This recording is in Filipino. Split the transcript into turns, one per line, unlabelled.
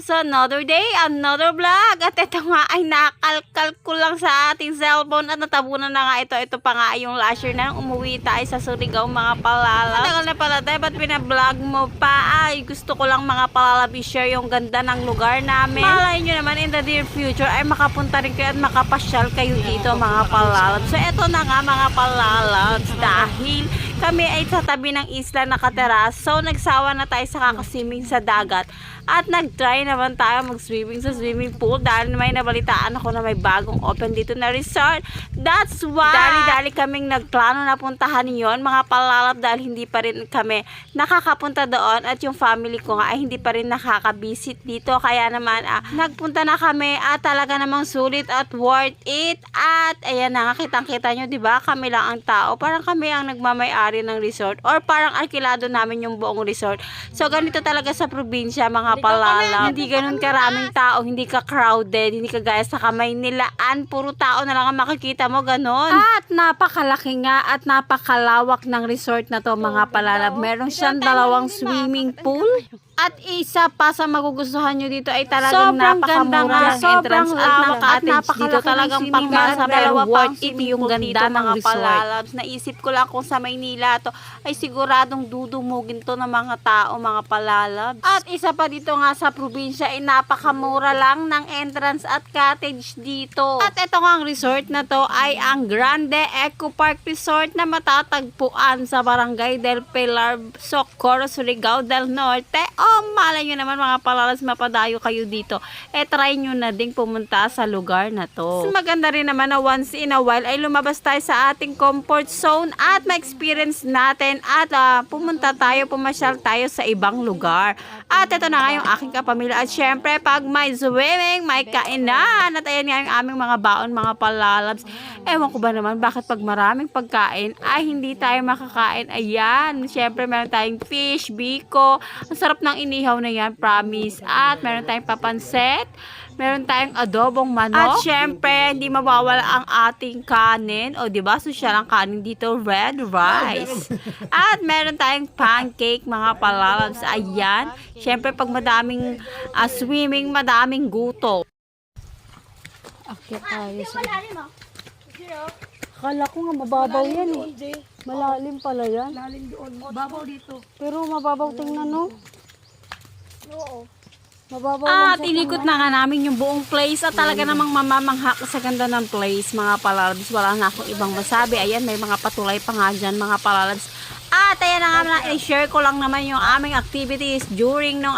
palalabs, another day, another vlog. At ito nga ay nakalkal ko lang sa ating cellphone at natabunan na nga ito. Ito pa nga yung last year na umuwi tayo sa Surigao mga palalabs. Tagal na pala tayo, ba't pinablog mo pa? Ay, gusto ko lang mga palalabs i-share yung ganda ng lugar namin. Malay nyo naman in the near future ay makapunta rin kayo at makapasyal kayo dito mga palalabs. So ito na nga mga palalabs dahil kami ay sa tabi ng isla nakatera. So, nagsawa na tayo sa kakaswimming sa dagat. At nag-try naman tayo mag-swimming sa swimming pool dahil may nabalitaan ako na may bagong open dito na resort. That's why dali-dali kaming nagplano na puntahan yon mga palalap dahil hindi pa rin kami nakakapunta doon at yung family ko nga ay hindi pa rin nakaka-visit dito. Kaya naman ah, nagpunta na kami at talaga namang sulit at worth it. At ayan na nga, kitang-kita nyo, di ba? Kami lang ang tao. Parang kami ang nagmamayari ng resort or parang arkilado namin yung buong resort. So, ganito talaga sa probinsya, mga palalab. Hindi ganun karaming tao, hindi ka crowded, hindi ka gaya sa kamay nilaan. Puro tao na lang ang makikita mo, ganun. At napakalaki nga at napakalawak ng resort na to, mga palalab. Meron siyang dalawang swimming pool. At isa pa sa magugustuhan nyo dito ay talagang
Sobrang
napakamura ng entrance at cottage dito talagang pangmasa pero worth it yung ganda
dito,
ng
mga
resort. Palalabs. Naisip ko lang kung sa Maynila to ay siguradong dudumugin to ng mga tao, mga palalabs. At isa pa dito nga sa probinsya ay napakamura lang ng entrance at cottage dito. At ito nga ang resort na to ay ang Grande Eco Park Resort na matatagpuan sa Barangay del Pilar, Socorro, Surigao del Norte. Oh, malay nyo naman mga palalabs, mapadayo kayo dito. Eh, try nyo na ding pumunta sa lugar na to. Mas maganda rin naman na once in a while ay lumabas tayo sa ating comfort zone at ma-experience natin at ah, pumunta tayo, pumasyal tayo sa ibang lugar. At ito na nga yung aking kapamilya. At syempre, pag may swimming, may kainan. At ayan nga yung aming mga baon, mga palalabs. Ewan ko ba naman, bakit pag maraming pagkain, ay hindi tayo makakain. Ayan, syempre meron tayong fish, biko. Ang sarap ng inihaw na yan, promise. At meron tayong papanset. Meron tayong adobong manok. At syempre, hindi mawawala ang ating kanin. O, di ba? Social ang kanin dito, red rice. At meron tayong pancake, mga palalabs. Ayan. Syempre, pag madaming ah, swimming, madaming guto. Akyat tayo sa... Akala ko nga mababaw yan eh. Malalim pala yan.
Lalim doon. Babaw dito.
Pero mababaw tingnan no.
Oo.
Mababaw At inikot na nga namin yung buong place at talaga namang mamamanghak sa ganda ng place mga palalabs. Wala na akong ibang masabi. Ayan, may mga patulay pa nga dyan mga palalabs. At ayan na nga, i-share ko lang naman yung aming activities during nung